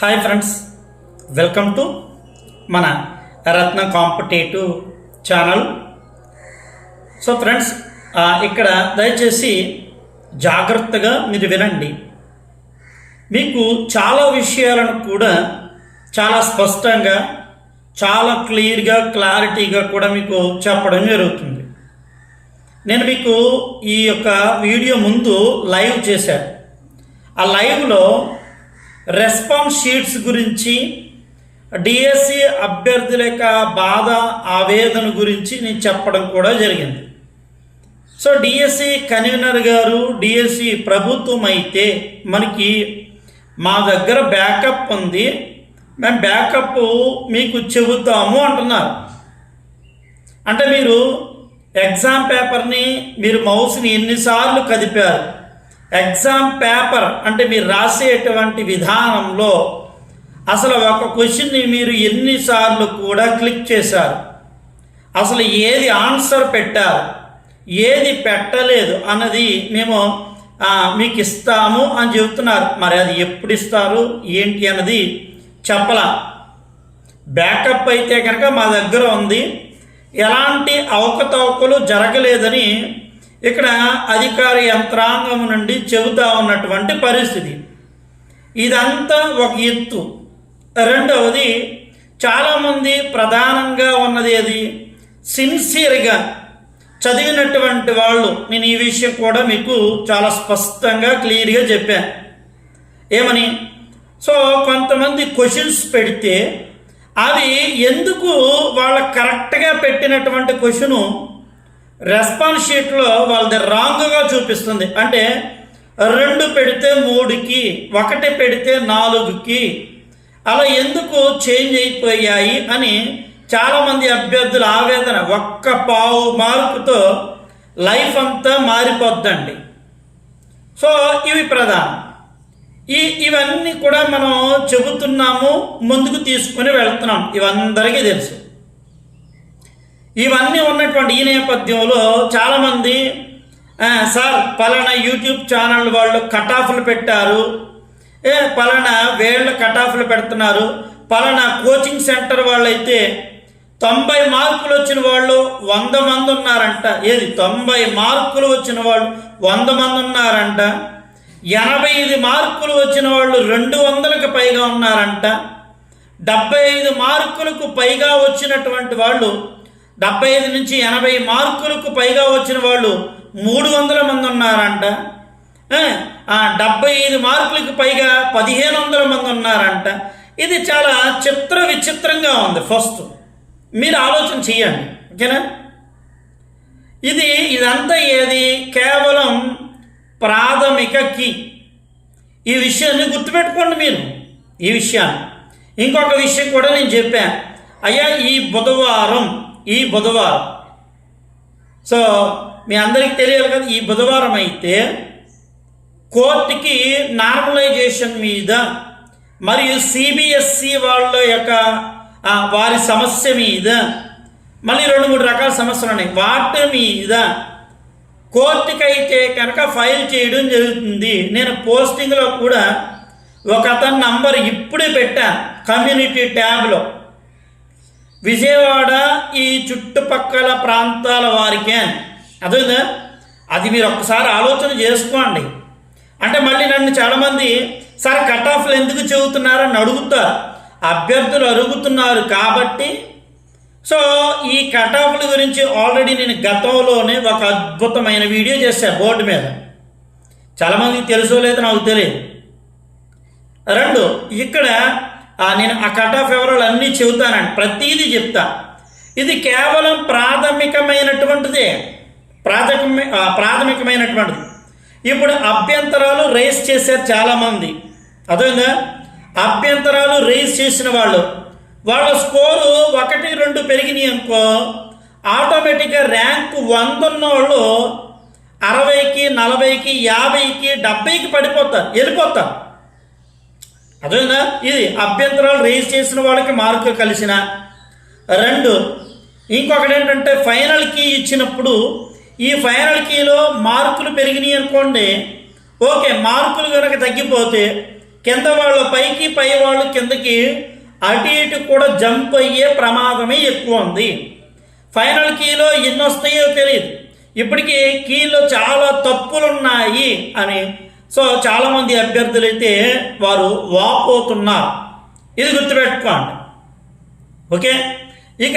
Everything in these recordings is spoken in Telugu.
హాయ్ ఫ్రెండ్స్ వెల్కమ్ టు మన Ratna competitive channel so friends ఇక్కడ దయచేసి జాగ్రత్తగా మీరు వినండి. మీకు చాలా విషయాలను కూడా చాలా స్పష్టంగా చాలా క్లియర్గా క్లారిటీగా కూడా మీకు చెప్పడం జరుగుతుంది. నేను మీకు ఈ యొక్క వీడియో ముందు లైవ్ చేశాను. ఆ లైవ్లో రెస్పాన్స్ షీట్స్ గురించి డిఎస్సి అభ్యర్థుల యొక్క బాధ ఆవేదన గురించి నేను చెప్పడం కూడా జరిగింది. సో డిఎస్సి కన్వీనర్ గారు డిఎస్సి ప్రభుత్వం అయితే మనకి మా దగ్గర బ్యాకప్ ఉంది. మేము బ్యాకప్ మీకు చెబుతాము అంటున్నారు. అంటే మీరు ఎగ్జామ్ పేపర్ని మీరు మౌస్ని ఎన్నిసార్లు కదిపారు? ఎగ్జామ్ పేపర్ అంటే మీరు రాసేటువంటి విధానంలో అసలు ఒక క్వశ్చన్ని మీరు ఎన్నిసార్లు కూడా క్లిక్ చేశారు. అసలు ఏది ఆన్సర్ పెట్టారు? ఏది పెట్టలేదు అన్నది మేము మీకు ఇస్తాము అని చెబుతున్నారు. మరి అది ఎప్పుడు ఇస్తారు? ఏంటి అన్నది చెప్పలా. బ్యాకప్ అయితే కనుక మా దగ్గర ఉంది. ఎలాంటి అవకతవకలు జరగలేదని ఇక్కడ అధికార యంత్రాంగం నుండి చెబుతా ఉన్నటువంటి పరిస్థితి. ఇదంతా ఒక ఎత్తు. రెండవది చాలామంది ప్రధానంగా ఉన్నది అది సిన్సియర్గా చదివినటువంటి వాళ్ళు. నేను ఈ విషయం కూడా మీకు చాలా స్పష్టంగా క్లియర్గా చెప్పాను ఏమని? సో కొంతమంది క్వశ్చన్స్ పెడితే అవి ఎందుకు వాళ్ళ కరెక్ట్గా పెట్టినటువంటి క్వశ్చను రెస్పాన్స్ షీట్లో వాళ్ళది రాంగ్గా చూపిస్తుంది. అంటే రెండు పెడితే మూడుకి ఒకటి పెడితే నాలుగుకి. అలా ఎందుకు చేంజ్ అయిపోయాయి అని చాలామంది అభ్యర్థుల ఆవేదన ఒక్క పావు మార్కుతో లైఫ్ అంతా మారిపోద్దండి. సో ఇవి ప్రధానం. ఈ ఇవన్నీ కూడా మనం చెబుతున్నాము ముందుకు తీసుకుని వెళ్తున్నాం. ఇవందరికీ తెలుసు. ఇవన్నీ ఉన్నటువంటి ఈ నేపథ్యంలో చాలామంది సార్ పలానా యూట్యూబ్ ఛానల్ వాళ్ళు కట్ ఆఫ్లు పెట్టారు. ఏ పలానా వేళ్ళ కట్ ఆఫ్లు పెడుతున్నారు. పలానా కోచింగ్ సెంటర్ వాళ్ళైతే తొంభై మార్కులు వచ్చిన వాళ్ళు వంద మంది ఉన్నారంట. ఏది తొంభై మార్కులు వచ్చిన వాళ్ళు వంద మంది ఉన్నారంట. ఎనభై ఐదు మార్కులు వచ్చిన వాళ్ళు రెండు వందలకు పైగా ఉన్నారంట. డెబ్బై ఐదు మార్కులకు పైగా వచ్చినటువంటి వాళ్ళు డెబ్బై ఐదు నుంచి ఎనభై మార్కులకు పైగా వచ్చిన వాళ్ళు మూడు వందల మంది ఉన్నారంట. డెబ్బై ఐదు మార్కులకు పైగా పదిహేను వందల మంది ఉన్నారంట. ఇది చాలా చిత్ర విచిత్రంగా ఉంది ఫస్ట్. మీరు ఆలోచన చేయండి. ఓకేనా? ఇది ఇదంతా ఏది? కేవలం ప్రాథమిక కీ. ఈ విషయాన్ని గుర్తుపెట్టుకోండి మీరు. ఈ విషయాన్ని. ఇంకొక విషయం కూడా నేను చెప్పాను. అయ్యా ఈ బుధవారం ఈ బుధవారం. సో మీ అందరికీ తెలియాలి కదా ఈ బుధవారం అయితే కోర్టుకి నార్మలైజేషన్ మీద మరియు సిబిఎస్సి వాళ్ళ యొక్క వారి సమస్య మీద మళ్ళీ రెండు మూడు రకాల సమస్యలు ఉన్నాయి. వాటి మీద కోర్టుకైతే కనుక ఫైల్ చేయడం జరుగుతుంది. నేను పోస్టింగ్లో కూడా ఒక అతని నంబర్ ఇప్పుడే పెట్టాను కమ్యూనిటీ ట్యాబ్లో. విజయవాడ చుట్టుపక్కల ప్రాంతాల వారికే అని. అది మీరు ఒక్కసారి ఆలోచన చేసుకోండి. అంటే మళ్ళీ నన్ను చాలామంది సార్ కట్ ఆఫ్లు ఎందుకు చెబుతున్నారని అడుగుతారు అభ్యర్థులు అడుగుతున్నారు కాబట్టి సో ఈ కట్ ఆఫ్ల గురించి ఆల్రెడీ నేను గతంలోనే ఒక అద్భుతమైన వీడియో చేశాను బోర్డు మీద. చాలామందికి తెలుసో లేదో నాకు తెలియదు. రెండు ఇక్కడ నేను ఆ కట్ ఆఫ్ వివరాలు అన్నీ చెబుతానండి. ప్రతీది చెప్తా. ఇది కేవలం ప్రాథమికమైనటువంటిదే. ప్రాథమిక ప్రాథమికమైనటువంటిది. ఇప్పుడు అభ్యంతరాలు రైస్ చేశారు చాలామంది. అదేనా అభ్యంతరాలు రైస్ చేసిన వాళ్ళు. వాళ్ళ స్కోరు ఒకటి రెండు పెరిగినాయి అనుకో ఆటోమేటిక్గా ర్యాంక్ వంద ఉన్న వాళ్ళు అరవైకి నలభైకి యాభైకి డెబ్బైకి పడిపోతారు వెళ్ళిపోతారు. అదేనా ఇది అభ్యంతరాలు రేజ్ చేసిన వాళ్ళకి మార్కులు కలిసిన. రెండు ఇంకొకటి ఏంటంటే ఫైనల్ కీ ఇచ్చినప్పుడు ఈ ఫైనల్ కీలో మార్కులు పెరిగినాయి అనుకోండి ఓకే మార్కులు కనుక తగ్గిపోతే కింద వాళ్ళు పైకి పై వాళ్ళు కిందకి అటు ఇటు కూడా జంప్ అయ్యే ప్రమాదమే ఎక్కువ ఉంది. ఫైనల్ కీలో ఎన్ని వస్తాయో తెలియదు ఇప్పటికీ కీలో చాలా తప్పులు ఉన్నాయి అని సో చాలామంది అభ్యర్థులు అయితే వారు వాపోతున్నారు. ఇది గుర్తుపెట్టుకోండి. ఓకే? ఇక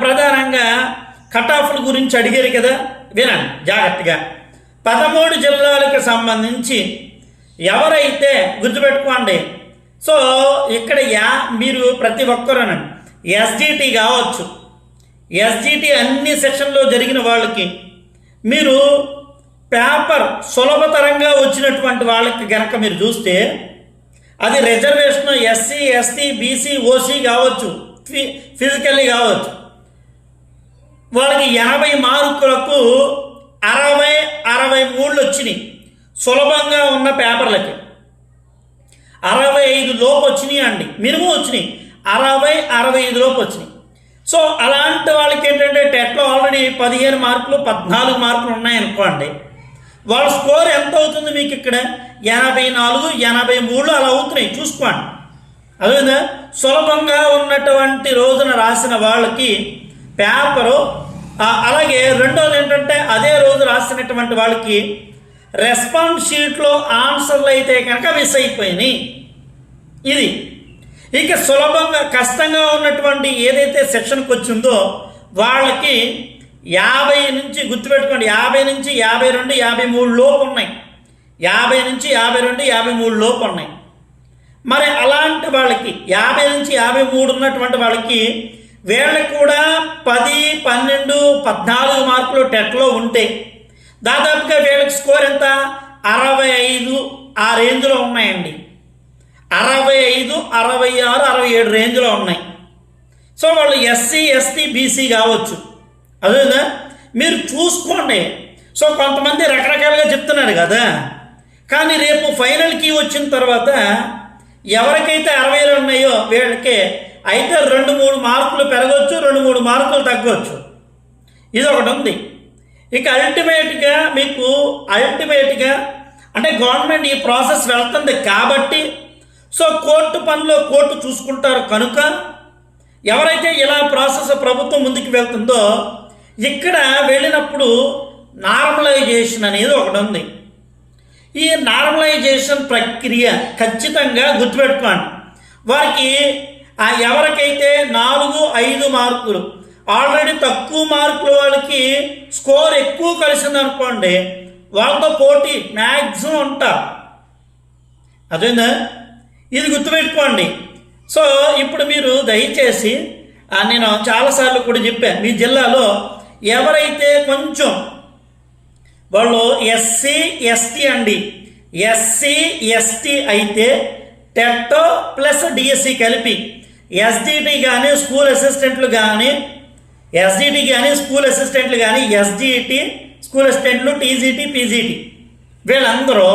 ప్రధానంగా కటాఫ్ల గురించి అడిగారు కదా వినండి జాగ్రత్తగా. పదమూడు జిల్లాలకు సంబంధించి ఎవరైతే గుర్తుపెట్టుకోండి. సో ఇక్కడ యా మీరు ప్రతి ఒక్కరూనండి. ఎస్జిటి కావచ్చు. ఎస్జిటి అన్ని సెక్షన్లో జరిగిన వాళ్ళకి మీరు పేపర్ సులభతరంగా వచ్చినటువంటి వాళ్ళకి గనక మీరు చూస్తే అది reservation SC ST BC OC కావచ్చు. ఫిజికల్లీ కావచ్చు. వాళ్ళకి ఎనభై మార్కులకు అరవై అరవై మూడు వచ్చినాయి. సులభంగా ఉన్న పేపర్లకి. అరవై ఐదు లోపు వచ్చినాయి అండి. మినిమం వచ్చినాయి. అరవై అరవై ఐదు లోపు వచ్చినాయి. సో అలాంటి వాళ్ళకి ఏంటంటే టెట్లో ఆల్రెడీ పదిహేను మార్కులు పద్నాలుగు మార్కులు ఉన్నాయనుకోండి వాళ్ళ స్కోర్ ఎంత అవుతుంది మీకు ఇక్కడ? ఎనభై నాలుగు ఎనభై మూడు అలా అవుతున్నాయి. చూసుకోండి. అదేవిధంగా సులభంగా ఉన్నటువంటి రోజున రాసిన వాళ్ళకి పేపరు అలాగే రెండోది ఏంటంటే అదే రోజు రాసినటువంటి వాళ్ళకి రెస్పాన్స్ షీట్లో ఆన్సర్లు అయితే కనుక మిస్ అయిపోయినాయి. ఇది. ఇక సులభంగా కష్టంగా ఉన్నటువంటి ఏదైతే సెక్షన్కి వచ్చిందో వాళ్ళకి యాభై నుంచి గుర్తుపెట్టుకోండి యాభై నుంచి యాభై రెండు యాభై మూడు లోపు ఉన్నాయి. యాభై నుంచి యాభై రెండు యాభై మూడు లోపు ఉన్నాయి. మరి అలాంటి వాళ్ళకి యాభై నుంచి యాభై మూడు ఉన్నటువంటి వాళ్ళకి వీళ్ళకి కూడా పది పన్నెండు పద్నాలుగు మార్కులు టెట్లో ఉంటే దాదాపుగా వీళ్ళకి స్కోర్ ఎంత? అరవై ఐదు ఆ రేంజ్లో ఉన్నాయండి. అరవై ఐదు అరవై ఆరు అరవై ఏడు రేంజ్లో ఉన్నాయి. సో వాళ్ళు ఎస్సీ ఎస్టీ బీసీ కావచ్చు. అదేదా మీరు చూసుకోండి. సో కొంతమంది రకరకాలుగా చెప్తున్నారు కదా. కానీ రేపు ఫైనల్కి వచ్చిన తర్వాత ఎవరికైతే అరవైలు ఉన్నాయో వీళ్ళకి అయితే రెండు మూడు మార్కులు పెరగవచ్చు రెండు మూడు మార్కులు తగ్గవచ్చు ఇది ఒకటి ఉంది. ఇక అల్టిమేట్గా మీకు అల్టిమేట్గా అంటే గవర్నమెంట్ ఈ ప్రాసెస్ వెళ్తుంది కాబట్టి సో కోర్టు పనిలో కోర్టు చూసుకుంటారు కనుక ఎవరైతే ఇలా ప్రాసెస్ ప్రభుత్వం ముందుకు వెళ్తుందో ఇక్కడ వెళ్ళినప్పుడు నార్మలైజేషన్ అనేది ఒకటి ఉంది. ఈ నార్మలైజేషన్ ప్రక్రియ ఖచ్చితంగా గుర్తుపెట్టుకోండి. వారికి ఆ ఎవరికైతే నాలుగు ఐదు మార్కులు ఆల్రెడీ తక్కువ మార్కుల వాళ్ళకి స్కోర్ ఎక్కువ కలిసింది అనుకోండి వాళ్ళతో పోటీ మ్యాక్సిమం ఉంటారు. అదేనా ఇది గుర్తుపెట్టుకోండి. సో ఇప్పుడు మీరు దయచేసి నేను చాలాసార్లు కూడా చెప్పాను మీ జిల్లాలో ఎవరైతే కొంచెం వాళ్ళు ఎస్సీ ఎస్టీ అండి. ఎస్సీ ఎస్టీ అయితే టెట్ ప్లస్ డిఎస్సి కలిపి ఎస్డిటి కానీ స్కూల్ అసిస్టెంట్లు కానీ ఎస్డిటి కానీ స్కూల్ అసిస్టెంట్లు కానీ ఎస్డిటి స్కూల్ అసిస్టెంట్లు టీజీటీ పీజీటీ వీళ్ళందరూ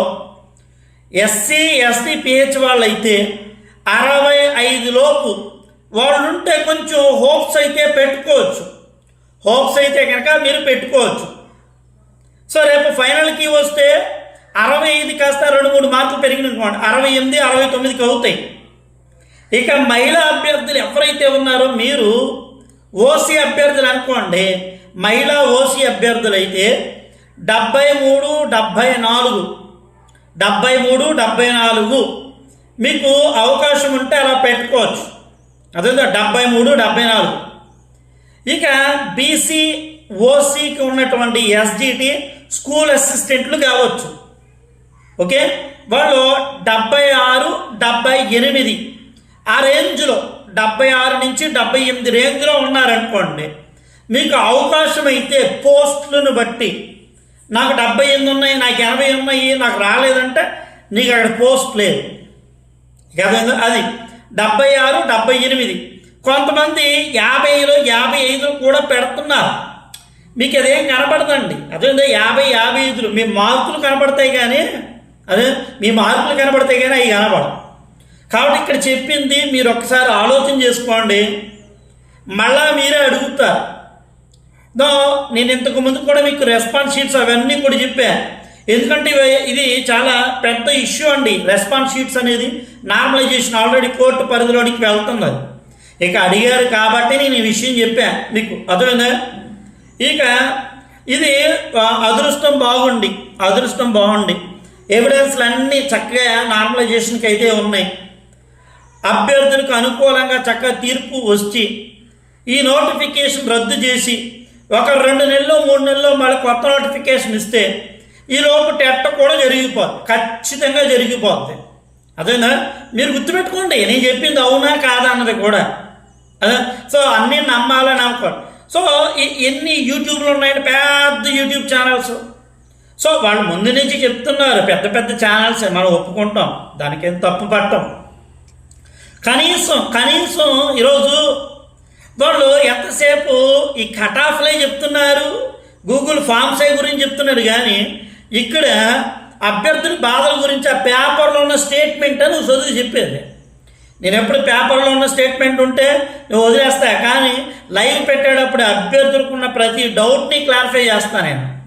ఎస్సీ ఎస్టీ పిహెచ్ వాళ్ళు అయితే అరవై ఐదు లోపు వాళ్ళు ఉంటే కొంచెం హోప్స్ అయితే పెట్టుకోవచ్చు. హోప్స్ అయితే కనుక మీరు పెట్టుకోవచ్చు. సో రేపు ఫైనల్కి వస్తే అరవై ఐదు కాస్త రెండు మూడు మార్కులు పెరిగినటువంటి అరవై ఎనిమిది అరవై తొమ్మిదికి అవుతాయి ఇక మహిళా అభ్యర్థులు ఎవరైతే ఉన్నారో మీరు ఓసీ అభ్యర్థులు అనుకోండి. మహిళా ఓసీ అభ్యర్థులు అయితే డెబ్బై మూడు డెబ్బై నాలుగు. డెబ్బై మూడు డెబ్బై నాలుగు. మీకు అవకాశం ఉంటే అలా పెట్టుకోవచ్చు. అదే డెబ్బై మూడు డెబ్బై నాలుగు. ఇక బీసీ ఓసీకి ఉన్నటువంటి ఎస్జిటి స్కూల్ అసిస్టెంట్లు కావచ్చు. ఓకే? వాళ్ళు డెబ్బై ఆరు డెబ్బై ఎనిమిది ఆ రేంజ్లో డెబ్బై ఆరు నుంచి డెబ్బై ఎనిమిది రేంజ్లో ఉన్నారనుకోండి మీకు అవకాశం అయితే పోస్టులను బట్టి నాకు డెబ్బై ఎనిమిది ఉన్నాయి నాకు ఎనభై ఉన్నాయి నాకు రాలేదంటే నీకు అక్కడ పోస్ట్ లేదు. కదా అది డెబ్బై ఆరు డెబ్బై ఎనిమిది. కొంతమంది యాభైలో యాభై ఐదులు కూడా పెడుతున్నారు. మీకు అదేం కనపడదండి. అదే యాభై యాభై ఐదులు. మీ మార్కులు కనపడతాయి కానీ అదే మీ మార్కులు కనపడతాయి కానీ అవి కనపడవు. కాబట్టి ఇక్కడ చెప్పింది మీరు ఒక్కసారి ఆలోచన చేసుకోండి. మళ్ళా మీరే అడుగుతారు. దో నేను ఇంతకు ముందు కూడా మీకు రెస్పాన్స్ షీట్స్ అవన్నీ కూడా చెప్పాను ఎందుకంటే ఇది చాలా పెద్ద ఇష్యూ అండి. రెస్పాన్స్ షీట్స్ అనేది నార్మలైజేషన్ ఆల్రెడీ కోర్టు పరిధిలోనికి వెళ్తుంది ఇక అడిగారు కాబట్టి నేను ఈ విషయం చెప్పాను మీకు అర్థమైందా? ఇక ఇది అదృష్టం బాగుండి అదృష్టం బాగుండి. ఎవిడెన్స్లు అన్నీ చక్కగా నార్మలైజేషన్కి అయితే ఉన్నాయి. అభ్యర్థులకు అనుకూలంగా చక్కగా తీర్పు వచ్చి ఈ నోటిఫికేషన్ రద్దు చేసి ఒక రెండు నెలలు మూడు నెలలు మళ్ళీ కొత్త నోటిఫికేషన్ ఇస్తే ఈ లోపు టెట్ట కూడా జరిగిపోద్ది ఖచ్చితంగా జరిగిపోద్ది. అదేనా? మీరు గుర్తుపెట్టుకోండి నేను చెప్పింది అవునా కాదా అన్నది కూడా. అదే? సో అన్నీ నమ్మాలని అనుకోండి. సో ఈ- ఎన్ని యూట్యూబ్లు ఉన్నాయండి పెద్ద యూట్యూబ్ ఛానల్స్. సో వాళ్ళు ముందు నుంచి చెప్తున్నారు పెద్ద పెద్ద ఛానల్స్ మనం ఒప్పుకుంటాం దానికేం తప్పు పట్టం. కనీసం కనీసం ఈరోజు వాళ్ళు ఎంతసేపు ఈ కటాఫ్లే చెప్తున్నారు గూగుల్ ఫామ్సే గురించి చెప్తున్నారు కానీ ఇక్కడ అభ్యర్థుల బాధల గురించి ఆ పేపర్లో ఉన్న స్టేట్మెంట్ అని నువ్వు చదివి చెప్పేది. నేను ఎప్పుడు పేపర్లో ఉన్న స్టేట్మెంట్ ఉంటే నువ్వు వదిలేస్తా కానీ లైవ్ పెట్టేటప్పుడు అభ్యర్థులకు ఉన్న ప్రతి డౌట్ని క్లారిఫై చేస్తాను నేను.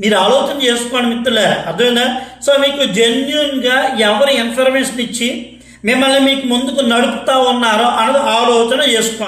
మీరు ఆలోచన చేసుకోండి మిత్రులారా అర్థమైందా? సో మీకు జెన్యున్గా ఎవరు ఇన్ఫర్మేషన్ ఇచ్చి మిమ్మల్ని మీకు ముందుకు నడుపుతా ఉన్నారో అన్నది ఆలోచన చేసుకోండి.